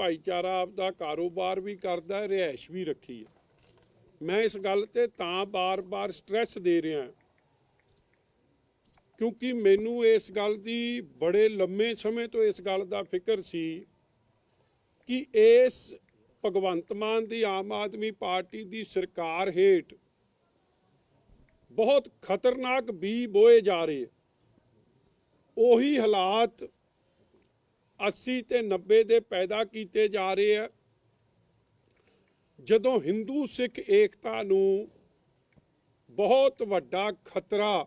ਭਾਈਚਾਰਾ ਆਪਦਾ ਕਾਰੋਬਾਰ ਵੀ ਕਰਦਾ ਰਿਹਾਇਸ਼ ਵੀ ਰੱਖੀ ਹੈ। ਮੈਂ ਇਸ ਗੱਲ ਤੇ ਤਾਂ ਬਾਰ-ਬਾਰ ਸਟ੍ਰੈਸ ਦੇ ਰਿਹਾ ਕਿਉਂਕਿ ਮੈਨੂੰ ਇਸ ਗੱਲ ਦੀ ਬੜੇ ਲੰਮੇ ਸਮੇਂ ਤੋਂ ਇਸ ਗੱਲ ਦਾ ਫਿਕਰ ਸੀ ਕਿ ਇਸ ਭਗਵੰਤ ਮਾਨ ਦੀ ਆਮ ਆਦਮੀ ਪਾਰਟੀ ਦੀ ਸਰਕਾਰ ਹੇਠ ਬਹੁਤ ਖਤਰਨਾਕ ਬੀ ਬੋਏ ਜਾ ਰਹੇ ਉਹੀ ਹਾਲਾਤ 80 ਤੇ 90 ਦੇ ਪੈਦਾ ਕੀਤੇ ਜਾ ਰਹੇ ਆ। ਜਦੋਂ ਹਿੰਦੂ ਸਿੱਖ ਏਕਤਾ ਨੂੰ ਬਹੁਤ ਵੱਡਾ ਖਤਰਾ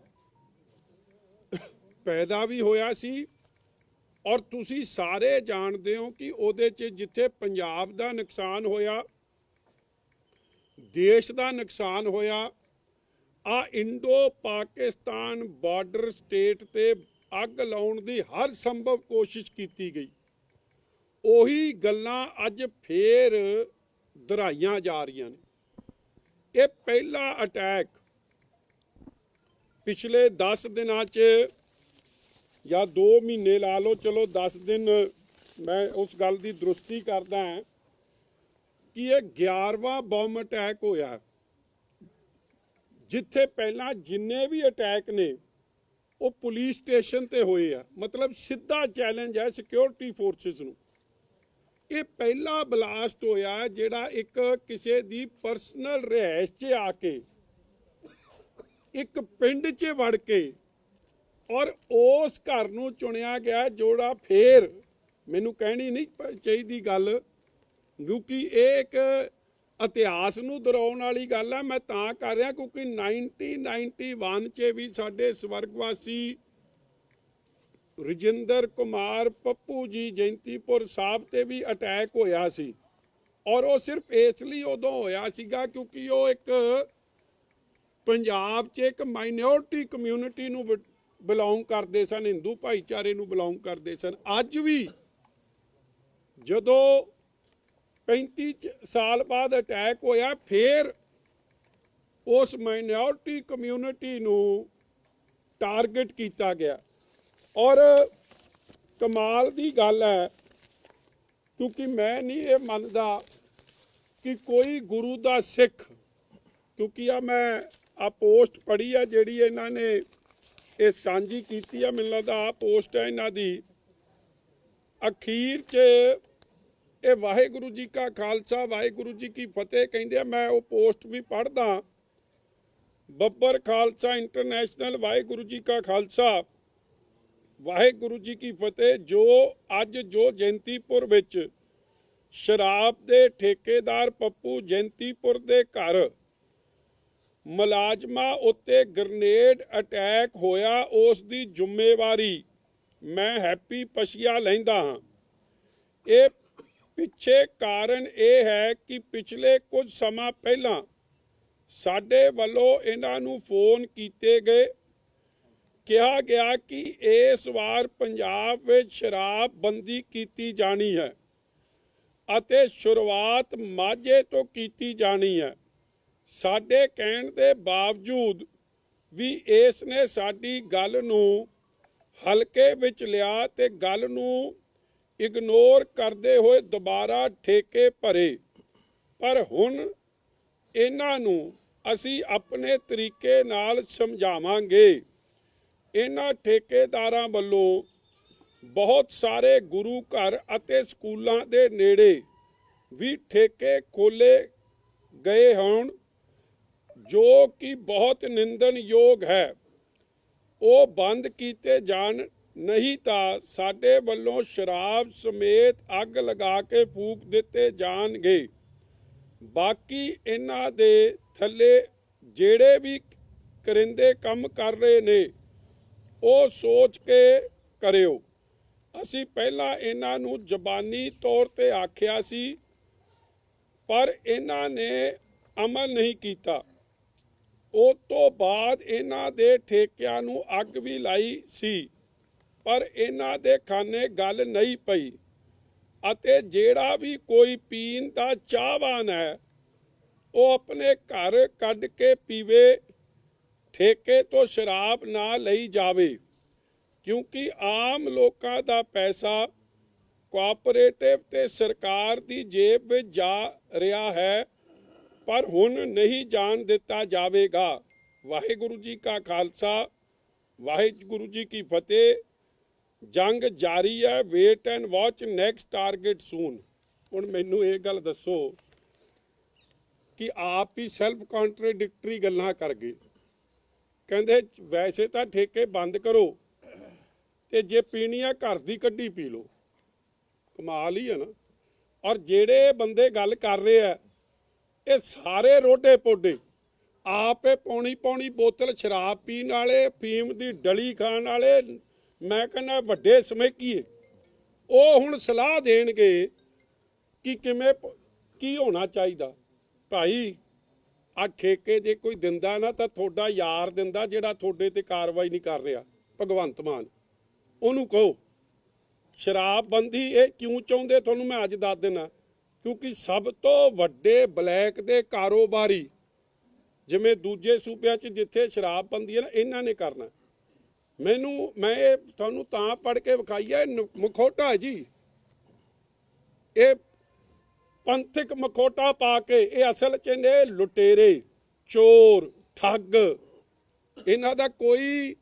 ਪੈਦਾ ਵੀ ਹੋਇਆ ਸੀ ਔਰ ਤੁਸੀਂ ਸਾਰੇ ਜਾਣਦੇ ਹੋ ਕਿ ਉਹਦੇ 'ਚ ਜਿੱਥੇ ਪੰਜਾਬ ਦਾ ਨੁਕਸਾਨ ਹੋਇਆ, ਦੇਸ਼ ਦਾ ਨੁਕਸਾਨ ਹੋਇਆ, ਆ ਇੰਡੋ ਪਾਕਿਸਤਾਨ ਬਾਰਡਰ ਸਟੇਟ ਤੇ ਅੱਗ ਲਾਉਣ ਦੀ ਹਰ ਸੰਭਵ ਕੋਸ਼ਿਸ਼ ਕੀਤੀ ਗਈ। ਉਹੀ ਗੱਲਾਂ ਅੱਜ ਫੇਰ ਦੁਹਰਾਈਆਂ ਜਾ ਰਹੀਆਂ ਨੇ। ਇਹ ਪਹਿਲਾ ਅਟੈਕ ਪਿਛਲੇ 10 ਦਿਨਾਂ 'ਚ ਜਾਂ 2 ਮਹੀਨੇ ਲਾ ਲਓ, ਚਲੋ 10 ਦਿਨ ਮੈਂ ਉਸ ਗੱਲ ਦੀ ਦਰੁਸਤੀ ਕਰਦਾ ਹਾਂ ਕਿ ਇਹ 11ਵਾਂ ਬੰਬ ਅਟੈਕ ਹੋਇਆ। ਜਿੱਥੇ ਪਹਿਲਾਂ ਜਿੰਨੇ ਵੀ ਅਟੈਕ ਨੇ ਉਹ ਪੁਲਿਸ ਸਟੇਸ਼ਨ ਤੇ ਹੋਏ ਆ। ਮਤਲਬ ਸਿੱਧਾ ਚੈਲੰਜ ਹੈ ਸਿਕਿਉਰਿਟੀ ਫੋਰਸਸ ਨੂੰ। ਇਹ ਪਹਿਲਾ ਬਲਾਸਟ ਹੋਇਆ ਜਿਹੜਾ ਇੱਕ ਕਿਸੇ ਦੀ ਪਰਸਨਲ ਰਹਿਸ਼ 'ਚ ਆ ਕੇ, ਇੱਕ ਪਿੰਡ 'ਚ ਵੜ ਕੇ ਔਰ ਉਸ ਘਰ ਨੂੰ ਚੁਣਿਆ ਗਿਆ ਜੋੜਾ ਫੇਰ। ਮੈਨੂੰ ਕਹਿਣੀ ਨਹੀਂ ਚਾਹੀਦੀ ਗੱਲ, ਕਿਉਂਕਿ ਇਹ ਇੱਕ ਇਤਿਹਾਸ ਨੂੰ ਦੁਹਰਾਉਣ ਵਾਲੀ ਗੱਲ ਹੈ ਮੈਂ ਤਾਂ ਕਰ ਰਿਹਾ ਕਿਉਂਕਿ 1991 ਚ ਵੀ ਸਾਡੇ ਸਵਰਗਵਾਸੀ ਰਜਿੰਦਰ ਕੁਮਾਰ ਪੱਪੂ ਜੀ ਜੈਂਤੀਪੁਰ ਸਾਹਿਬ ਤੇ ਵੀ ਅਟੈਕ ਹੋਇਆ ਸੀ। ਔਰ ਉਹ ਸਿਰਫ ਇਸ ਲਈ ਉਦੋਂ ਹੋਇਆ ਸੀਗਾ ਕਿਉਂਕਿ ਉਹ ਇੱਕ ਪੰਜਾਬ 'ਚ ਇੱਕ ਮਾਈਨੋਰਟੀ ਕਮਿਊਨਿਟੀ ਨੂੰ ਬਿਲੋਂਗ ਕਰਦੇ ਸਨ, ਹਿੰਦੂ ਭਾਈਚਾਰੇ ਨੂੰ ਬਿਲੋਂਗ ਕਰਦੇ ਸਨ। ਅੱਜ ਵੀ ਜਦੋਂ 35 ਚ- ਸਾਲ ਬਾਅਦ ਅਟੈਕ ਹੋਇਆ, ਫਿਰ ਉਸ ਮਾਈਨੋਰਟੀ ਕਮਿਊਨਿਟੀ ਨੂੰ ਟਾਰਗੇਟ ਕੀਤਾ ਗਿਆ। ਔਰ ਕਮਾਲ ਦੀ ਗੱਲ ਹੈ, ਕਿਉਂਕਿ ਮੈਂ ਨਹੀਂ ਇਹ ਮੰਨਦਾ ਕਿ ਕੋਈ ਗੁਰੂ ਦਾ ਸਿੱਖ, ਕਿਉਂਕਿ ਆ ਮੈਂ ਆ ਪੋਸਟ ਪੜ੍ਹੀ ਆ ਜਿਹੜੀ ਇਹਨਾਂ ਨੇ ਇਹ ਸਾਂਝੀ ਕੀਤੀ ਆ, ਮੈਨੂੰ ਲੱਗਦਾ ਆ ਪੋਸਟ ਹੈ ਇਹਨਾਂ ਦੀ। ਅਖੀਰ 'ਚ ਇਹ ਵਾਹਿਗੁਰੂ ਜੀ ਕਾ ਖਾਲਸਾ, ਵਾਹਿਗੁਰੂ ਜੀ ਕੀ ਫਤਿਹ ਕਹਿੰਦੇ ਆ, ਮੈਂ ਉਹ ਪੋਸਟ ਵੀ ਪੜ੍ਹਦਾ। ਬੱਬਰ ਖਾਲਸਾ ਇੰਟਰਨੈਸ਼ਨਲ, ਵਾਹਿਗੁਰੂ ਜੀ ਕਾ ਖਾਲਸਾ। ਵਾਹਿਗੁਰੂ ਜੀ ਕੀ ਫਤਿਹ, ਜੋ ਅੱਜ ਜੋ ਜੈਂਤੀਪੁਰ ਵਿੱਚ ਸ਼ਰਾਬ ਦੇ ਠੇਕੇਦਾਰ ਪੱਪੂ ਜੈਂਤੀਪੁਰ ਦੇ ਘਰ ਮੁਲਾਜ਼ਮਾਂ ਉੱਤੇ ਗ੍ਰਨੇਡ ਅਟੈਕ ਹੋਇਆ, ਉਸ ਦੀ ਜ਼ਿੰਮੇਵਾਰੀ ਮੈਂ ਹੈਪੀ ਪਸ਼ੀਆ ਲੈਂਦਾ ਹਾਂ। ਇਹ ਪਿੱਛੇ ਕਾਰਨ ਇਹ ਹੈ ਕਿ ਪਿਛਲੇ ਕੁਝ ਸਮਾਂ ਪਹਿਲਾਂ ਸਾਡੇ ਵੱਲੋਂ ਇਹਨਾਂ ਨੂੰ ਫੋਨ ਕੀਤੇ ਗਏ। ਕਿਹਾ ਗਿਆ ਕਿ ਇਸ ਵਾਰ ਪੰਜਾਬ ਵਿੱਚ ਸ਼ਰਾਬ ਬੰਦੀ ਕੀਤੀ ਜਾਣੀ ਹੈ ਅਤੇ ਸ਼ੁਰੂਆਤ ਮਾਝੇ ਤੋਂ ਕੀਤੀ ਜਾਣੀ ਹੈ। ਸਾਡੇ ਕਹਿਣ ਦੇ ਬਾਵਜੂਦ ਵੀ ਇਸ ਨੇ ਸਾਡੀ ਗੱਲ ਨੂੰ ਹਲਕੇ ਵਿੱਚ ਲਿਆ ਤੇ ਗੱਲ ਨੂੰ ਇਗਨੋਰ ਕਰਦੇ ਹੋਏ ਦੁਬਾਰਾ ਠੇਕੇ ਭਰੇ। ਪਰ ਹੁਣ ਇਹਨਾਂ ਨੂੰ ਅਸੀਂ ਆਪਣੇ ਤਰੀਕੇ ਨਾਲ ਸਮਝਾਵਾਂਗੇ। ਇਹਨਾਂ ਠੇਕੇਦਾਰਾਂ ਵੱਲੋਂ ਬਹੁਤ ਸਾਰੇ ਗੁਰੂ ਘਰ ਅਤੇ ਸਕੂਲਾਂ ਦੇ ਨੇੜੇ ਵੀ ਠੇਕੇ ਖੋਲੇ ਗਏ ਹੋਣ, ਜੋ ਕਿ ਬਹੁਤ ਨਿੰਦਣਯੋਗ ਹੈ। ਉਹ ਬੰਦ ਕੀਤੇ ਜਾਣ ਨਹੀਂ ਤਾਂ ਸਾਡੇ ਵੱਲੋਂ ਸ਼ਰਾਬ ਸਮੇਤ ਅੱਗ ਲਗਾ ਕੇ ਫੂਕ ਦਿੱਤੇ ਜਾਣਗੇ। ਬਾਕੀ ਇਹਨਾਂ ਦੇ ਥੱਲੇ ਜਿਹੜੇ ਵੀ ਕਰਿੰਦੇ ਕੰਮ ਕਰ ਰਹੇ ਨੇ, ਉਹ ਸੋਚ ਕੇ ਕਰਿਓ। ਅਸੀਂ ਪਹਿਲਾਂ ਇਹਨਾਂ ਨੂੰ ਜ਼ਬਾਨੀ ਤੌਰ ਤੇ ਆਖਿਆ ਸੀ, ਪਰ ਇਹਨਾਂ ਨੇ ਅਮਲ ਨਹੀਂ ਕੀਤਾ। ਉਹ ਤੋਂ ਬਾਅਦ ਇਹਨਾਂ ਦੇ ਠੇਕਿਆਂ ਨੂੰ ਅੱਗ ਵੀ ਲਾਈ ਸੀ। ਪਰ ਇਹਨਾਂ ਦੇ ਖਾਨੇ ਗੱਲ ਨਹੀਂ ਪਈ। ਅਤੇ ਜਿਹੜਾ ਵੀ ਕੋਈ ਪੀਣ ਦਾ ਚਾਹਵਾਨ ਹੈ, ਉਹ ਆਪਣੇ ਘਰ ਕੱਢ ਕੇ ਪੀਵੇ, ਠੇਕੇ ਤੋਂ ਸ਼ਰਾਬ ਨਾ ਲਈ ਜਾਵੇ। ਕਿਉਂਕਿ ਆਮ ਲੋਕਾਂ ਦਾ ਪੈਸਾ ਕੋਆਪਰੇਟਿਵ ਤੇ ਸਰਕਾਰ ਦੀ ਜੇਬ ਵਿੱਚ ਜਾ ਰਿਹਾ ਹੈ, ਪਰ ਹੁਣ ਨਹੀਂ ਜਾਣ ਦਿੱਤਾ ਜਾਵੇਗਾ। ਵਾਹਿਗੁਰੂ ਜੀ ਕਾ ਖਾਲਸਾ, ਵਾਹਿਗੁਰੂ ਜੀ ਕੀ ਫਤਿਹ। ਜੰਗ ਜਾਰੀ ਹੈ wait and watch next target soon ਹੁਣ ਮੈਨੂੰ ਇਹ ਗੱਲ ਦੱਸੋ ਕਿ ਆਪ ਹੀ ਸੈਲਫ ਕੰਟਰਡਿਕਟਰੀ ਗੱਲਾਂ ਕਰ ਗਏ ਕਹਿੰਦੇ, ਵੈਸੇ ਤਾਂ ਠੇਕੇ ਬੰਦ ਕਰੋ ਤੇ ਜੇ ਪੀਣੀ ਆ ਘਰ ਦੀ ਕੱਢੀ ਪੀ ਲਓ। ਕਮਾਲ ਹੀ ਹੈ ਨਾ। ਔਰ ਜਿਹੜੇ ਬੰਦੇ ਗੱਲ ਕਰ ਰਹੇ ਆ, ਇਹ ਸਾਰੇ ਰੋਡੇ ਪੋਡੇ, ਆਪੇ ਪੌਣੀ ਪੌਣੀ ਬੋਤਲ ਸ਼ਰਾਬ ਪੀਣ ਵਾਲੇ, ਫੀਮ ਦੀ ਡਲੀ ਖਾਣ ਵਾਲੇ ਮੈਂ ਕਹਿੰਦਾ ਵੱਡੇ ਸਮੇਕੀਏ। ਉਹ ਹੁਣ ਸਲਾਹ ਦੇਣਗੇ ਕਿ ਕਿਵੇਂ ਕੀ ਹੋਣਾ ਚਾਹੀਦਾ। ਭਾਈ ਆ ਠੇਕੇ ਜੇ ਕੋਈ ਦਿੰਦਾ ਨਾ ਤਾਂ ਤੁਹਾਡਾ ਯਾਰ ਦਿੰਦਾ ਜਿਹੜਾ ਤੁਹਾਡੇ ਤੇ ਕਾਰਵਾਈ ਨਹੀਂ ਕਰ ਰਿਹਾ, ਭਗਵੰਤ ਮਾਨ। ਉਹਨੂੰ ਕਹੋ ਸ਼ਰਾਬਬੰਦੀ ਇਹ ਕਿਉਂ ਚਾਹੁੰਦੇ? ਤੁਹਾਨੂੰ ਮੈਂ ਅੱਜ ਦੱਸ ਦਿੰਦਾ ਕਿਉਂਕਿ ਸਭ ਤੋਂ ਵੱਡੇ ਬਲੈਕ ਦੇ ਕਾਰੋਬਾਰੀ, ਜਿਵੇਂ ਦੂਜੇ ਸੂਬਿਆਂ 'ਚ ਜਿੱਥੇ ਸ਼ਰਾਬਬੰਦੀ ਹੈ ਨਾ, ਇਹਨਾਂ ਨੇ ਕਰਨਾ। ਮੈਨੂੰ, ਮੈਂ ਇਹ ਤੁਹਾਨੂੰ ਤਾਂ ਪੜ੍ਹ ਕੇ ਵਿਖਾਈ ਹੈ ਨ- ਮਖੌਟਾ ਜੀ। ਇਹ ਪੰਥਕ ਮਖੌਟਾ ਪਾ ਕੇ, ਇਹ ਅਸਲ 'ਚ ਨੇ ਲੁਟੇਰੇ, ਚੋਰ, ਠੱਗ। ਇਹਨਾਂ ਦਾ ਕੋਈ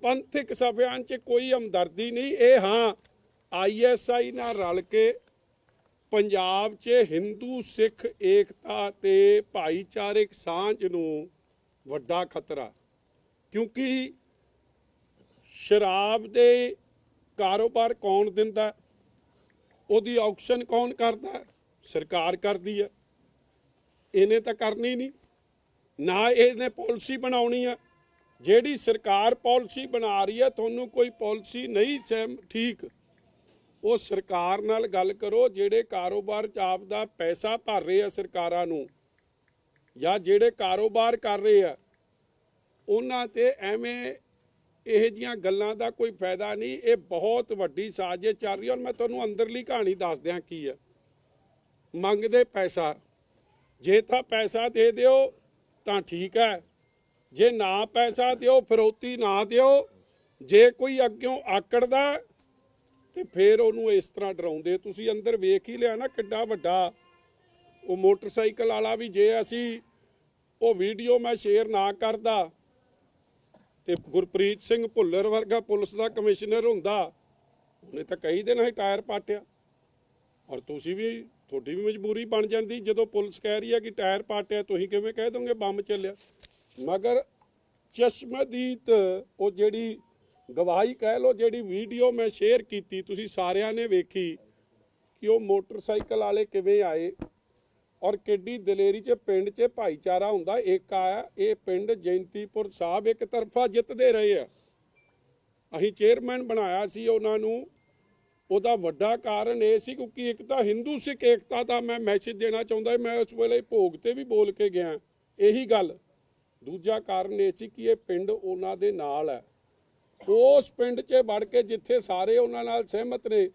ਪੰਥਕ ਸਫਿਆਂ 'ਚ ਕੋਈ ਹਮਦਰਦੀ ਨਹੀਂ। ਇਹ ਹਾਂ ਆਈਐਸਆਈ ਨਾਲ ਰਲ ਕੇ ਪੰਜਾਬ 'ਚ ਹਿੰਦੂ, ਸਿੱਖ, ਏਕਤਾ ਤੇ ਭਾਈਚਾਰਕ ਸਾਂਝ ਨੂੰ ਵੱਡਾ ਖਤਰਾ। ਕਿਉਂਕਿ ਸ਼ਰਾਬ ਦੇ ਕਾਰੋਬਾਰ ਕੌਣ ਦਿੰਦਾ? ਉਹਦੀ ਆਕਸ਼ਨ ਕੌਣ ਕਰਦਾ? ਸਰਕਾਰ ਕਰਦੀ ਹੈ ਇਹਨੇ ਤਾਂ ਕਰਨੀ ਨਹੀਂ। ਨਾ ਇਹਨੇ ਪਾਲਿਸੀ ਬਣਾਉਣੀ ਹੈ ਜਿਹੜੀ ਸਰਕਾਰ ਪਾਲਿਸੀ ਬਣਾ ਰਹੀ ਹੈ ਤੁਹਾਨੂੰ ਕੋਈ ਪਾਲਿਸੀ ਨਹੀਂ ਸਹਿਮ, ਠੀਕ। ਉਹ ਸਰਕਾਰ ਨਾਲ ਗੱਲ ਕਰੋ, ਜਿਹੜੇ ਕਾਰੋਬਾਰ ਚ ਆਪ ਦਾ ਪੈਸਾ ਭਰ ਰਹੇ ਆ ਸਰਕਾਰਾਂ ਨੂੰ, ਜਾਂ ਜਿਹੜੇ ਕਾਰੋਬਾਰ ਕਰ ਰਹੇ ਆ ਉਹਨਾਂ ਤੇ ਐਵੇਂ ਇਹ ਜੀਆਂ ਗੱਲਾਂ ਦਾ ਕੋਈ ਫਾਇਦਾ ਨਹੀਂ, ਇਹ ਬਹੁਤ ਵੱਡੀ ਸਾਜ਼ਿਸ਼ ਚੱਲ ਰਹੀ ਔਰ ਮੈਂ ਤੁਹਾਨੂੰ ਅੰਦਰਲੀ ਕਹਾਣੀ ਦੱਸ ਦਿਆਂ ਕੀ ਹੈ। ਮੰਗਦੇ ਪੈਸਾ, ਜੇ ਤਾਂ ਪੈਸਾ ਦੇ ਦਿਓ ਤਾਂ ਠੀਕ ਹੈ, ਜੇ ਨਾ ਪੈਸਾ ਦਿਓ ਫਿਰੌਤੀ ਨਾ ਦਿਓ, ਜੇ ਕੋਈ ਅੱਗਿਓਂ ਆਕੜਦਾ ਤੇ ਫਿਰ ਉਹਨੂੰ ਇਸ ਤਰ੍ਹਾਂ ਡਰਾਉਂਦੇ। ਤੁਸੀਂ ਅੰਦਰ ਵੇਖ ਹੀ ਲਿਆ ਨਾ ਕਿੱਡਾ ਵੱਡਾ। ਉਹ ਮੋਟਰਸਾਈਕਲ ਵਾਲਾ ਵੀ ਜੇ ਅਸੀਂ ਉਹ ਵੀਡੀਓ ਮੈਂ ਸ਼ੇਅਰ ਨਾ ਕਰਦਾ ਤੇ ਗੁਰਪ੍ਰੀਤ ਸਿੰਘ ਭੁੱਲਰ ਵਰਗਾ ਪੁਲਿਸ ਦਾ ਕਮਿਸ਼ਨਰ ਹੁੰਦਾ, ਉਹਨੇ ਤਾਂ ਕਈ ਦਿਨ ਹੀ ਟਾਇਰ ਪਾਟਿਆ। ਔਰ ਤੁਸੀਂ ਵੀ, ਤੁਹਾਡੀ ਵੀ ਮਜਬੂਰੀ ਬਣ ਜਾਂਦੀ, ਜਦੋਂ ਪੁਲਿਸ ਕਹਿ ਰਹੀ ਹੈ ਕਿ ਟਾਇਰ ਪਾਟਿਆ, ਤੁਸੀਂ ਕਿਵੇਂ ਕਹਿ ਦੋਗੇ ਬੰਬ ਚੱਲਿਆ? ਮਗਰ ਚਸ਼ਮਦੀਦ, ਉਹ ਜਿਹੜੀ ਗਵਾਹੀ ਕਹਿ ਲੋ ਜਿਹੜੀ ਵੀਡੀਓ ਮੈਂ ਸ਼ੇਅਰ ਕੀਤੀ, ਤੁਸੀਂ ਸਾਰਿਆਂ ਨੇ ਵੇਖੀ ਕਿ ਉਹ ਮੋਟਰਸਾਈਕਲ ਵਾਲੇ ਕਿਵੇਂ ਆਏ? ਔਰ ਕਿੱਡੀ ਦਲੇਰੀ 'ਚ ਪਿੰਡ 'ਚ ਭਾਈਚਾਰਾ ਹੁੰਦਾ, ਇੱਕ ਆ ਇਹ ਪਿੰਡ ਜੈਂਤੀਪੁਰ ਸਾਹਿਬ ਇੱਕ ਤਰਫਾ ਜਿੱਤਦੇ ਰਹੇ ਆ। ਅਸੀਂ ਚੇਅਰਮੈਨ ਬਣਾਇਆ ਸੀ ਉਹਨਾਂ ਨੂੰ, ਉਹਦਾ ਵੱਡਾ ਕਾਰਨ ਇਹ ਸੀ ਕਿਉਂਕਿ ਇੱਕ ਤਾਂ ਹਿੰਦੂ ਸਿੱਖ ਏਕਤਾ ਦਾ ਮੈਂ ਮੈਸੇਜ ਦੇਣਾ ਚਾਹੁੰਦਾ, ਮੈਂ ਉਸ ਵੇਲੇ ਭੋਗ ਤੇ ਵੀ ਬੋਲ ਕੇ ਗਿਆ। ਇਹੀ ਗੱਲ। ਦੂਜਾ ਕਾਰਨ ਇਹ ਸੀ ਕਿ ਇਹ ਪਿੰਡ ਉਹਨਾਂ ਦੇ ਨਾਲ ਹੈ। ਉਸ ਪਿੰਡ 'ਚ ਵੜ ਕੇ ਜਿੱਥੇ ਸਾਰੇ ਉਹਨਾਂ ਨਾਲ ਸਹਿਮਤ ਨੇ,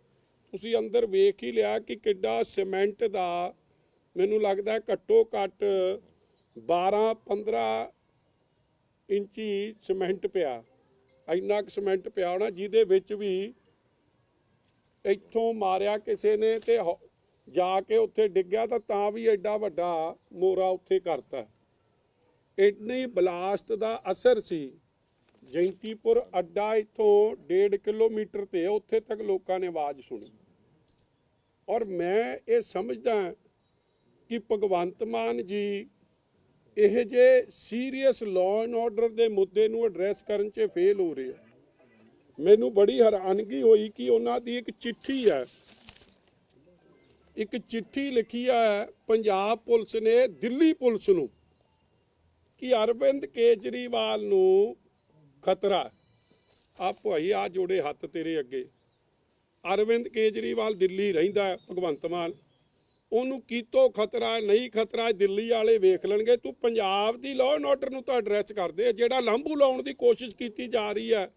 ਤੁਸੀਂ ਅੰਦਰ ਵੇਖ ਹੀ ਲਿਆ ਕਿ ਕਿੱਡਾ ਸੀਮੈਂਟ ਦਾ ਮੈਨੂੰ ਲੱਗਦਾ ਘੱਟੋ ਘੱਟ 12 15 ਇੰਚੀ ਸੀਮੈਂਟ ਪਿਆ। ਇੰਨਾ ਕੁ ਸੀਮੈਂਟ ਪਿਆ ਹੋਣਾ, ਜਿਹਦੇ ਵਿੱਚ ਵੀ ਇੱਥੋਂ ਮਾਰਿਆ ਕਿਸੇ ਨੇ ਤੇ ਹੋ- ਜਾ ਕੇ ਉੱਥੇ ਡਿੱਗਿਆ ਤਾਂ ਤਾਂ ਵੀ ਐਡਾ ਵੱਡਾ ਮੋਰਾ ਉੱਥੇ ਕਰਤਾ। ਇੰਨੀ ਬਲਾਸਟ ਦਾ ਅਸਰ ਸੀ। ਜੈਂਤੀਪੁਰ ਅੱਡਾ ਇੱਥੋਂ 1.5 ਕਿਲੋਮੀਟਰ ਤੇ ਉੱਥੇ ਤੱਕ ਲੋਕਾਂ ਨੇ ਆਵਾਜ਼ ਸੁਣੀ। ਔਰ ਮੈਂ ਇਹ ਸਮਝਦਾ ਕਿ ਭਗਵੰਤ ਮਾਨ ਜੀ ਇਹ ਜੇ ਸੀਰੀਅਸ ਲਾਅ ਐਂਡ ਆਰਡਰ ਦੇ ਮੁੱਦੇ ਨੂੰ ਐਡਰੈਸ ਕਰਨ 'ਚ ਫੇਲ ਹੋ ਰਹੇ ਆ, ਮੈਨੂੰ ਬੜੀ ਹੈਰਾਨਗੀ ਹੋਈ ਕਿ ਉਹਨਾਂ ਦੀ ਇੱਕ ਚਿੱਠੀ ਹੈ। ਇੱਕ ਚਿੱਠੀ ਲਿਖੀ ਹੈ ਪੰਜਾਬ ਪੁਲਿਸ ਨੇ ਦਿੱਲੀ ਪੁਲਿਸ ਨੂੰ ਕਿ ਅਰਵਿੰਦ ਕੇਜਰੀਵਾਲ ਨੂੰ ਖਤਰਾ। ਆ ਭਾਈ, ਆ ਜੋੜੇ ਹੱਥ ਤੇਰੇ ਅੱਗੇ। ਅਰਵਿੰਦ ਕੇਜਰੀਵਾਲ ਦਿੱਲੀ ਰਹਿੰਦਾ, ਭਗਵੰਤ ਮਾਨ। ਉਹਨੂੰ ਕੀਤੋ ਖਤਰਾ, ਨਹੀਂ ਖਤਰਾ, ਦਿੱਲੀ ਵਾਲੇ ਵੇਖ ਲੈਣਗੇ। ਤੂੰ ਪੰਜਾਬ ਦੀ ਲਾਅ ਐਂਡ ਆਰਡਰ ਨੂੰ ਤਾਂ ਐਡਰੈਸ ਕਰਦੇ ਜਿਹੜਾ ਲਾਂਭੂ ਲਾਉਣ ਦੀ ਕੋਸ਼ਿਸ਼ ਕੀਤੀ ਜਾ ਰਹੀ ਹੈ